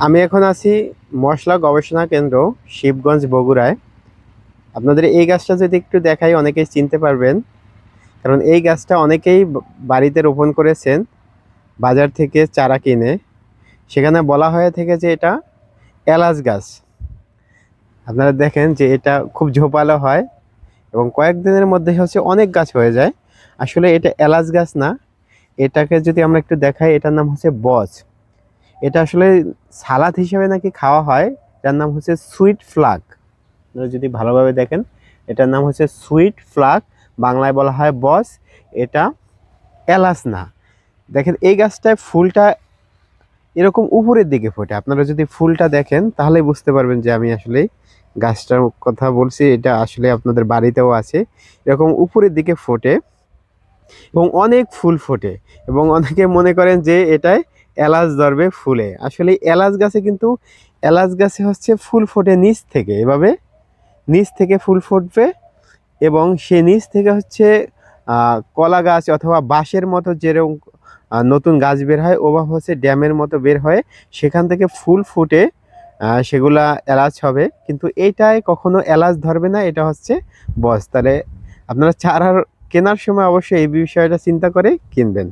আমি এখন আছি মশলা গবেষণা কেন্দ্র, শিবগঞ্জ বগুড়ায়। আপনাদের এই গাছটা যদি একটু দেখাই, অনেকেই চিনতে পারবেন। কারণ এই গাছটা অনেকেই বাড়িতে রোপণ করেছেন, বাজার থেকে চারা কিনে। সেখানে বলা হয়ে থেকে যে এটা এলাচ গাছ। আপনারা দেখেন যে এটা খুব ঝোপালো হয় এবং কয়েকদিনের মধ্যে হচ্ছে অনেক গাছ হয়ে যায়। আসলে এটা এলাচ গাছ না। এটাকে যদি আমরা একটু দেখাই, এটার নাম হচ্ছে বজ এটা আসলে সালাদ হিসেবে নাকি খাওয়া হয়। যার নাম হচ্ছে সুইট ফ্লাগ যদি ভালোভাবে দেখেন, এটার নাম হচ্ছে সুইট ফ্লাগ বাংলায় বলা হয় বস, এটা এলাচ না দেখেন, এই গাছটায় ফুলটা এরকম উপরের দিকে ফোটে। আপনারা যদি ফুলটা দেখেন, তাহলেই বুঝতে পারবেন যে আমি আসলে গাছটার কথা বলছি। এটা আসলে আপনাদের বাড়িতেও আছে। এরকম উপরের দিকে ফোটে এবং অনেক ফুল ফোটে। এবং অনেকে মনে করেন যে এটায় এলাচ ধরবে ফুলে। আসলে এলাচ গাছে কিন্তু, এলাচ গাছে হচ্ছে ফুল ফোটে নিচ থেকে। এভাবে নিচ থেকে ফুল ফুটবে এবং সে নিচ থেকে হচ্ছে কলা গাছ অথবা বাঁশের মতো যেরকম নতুন গাছ বের হয়, ওভাবে হচ্ছে ড্যামের মতো বের হয়। সেখান থেকে ফুল ফুটে সেগুলা এলাচ হবে। কিন্তু এইটায় কখনো এলাচ ধরবে না, এটা হচ্ছে বস। তাহলে আপনারা চারার কেনার সময় অবশ্যই এই বিষয়টা চিন্তা করে কিনবেন।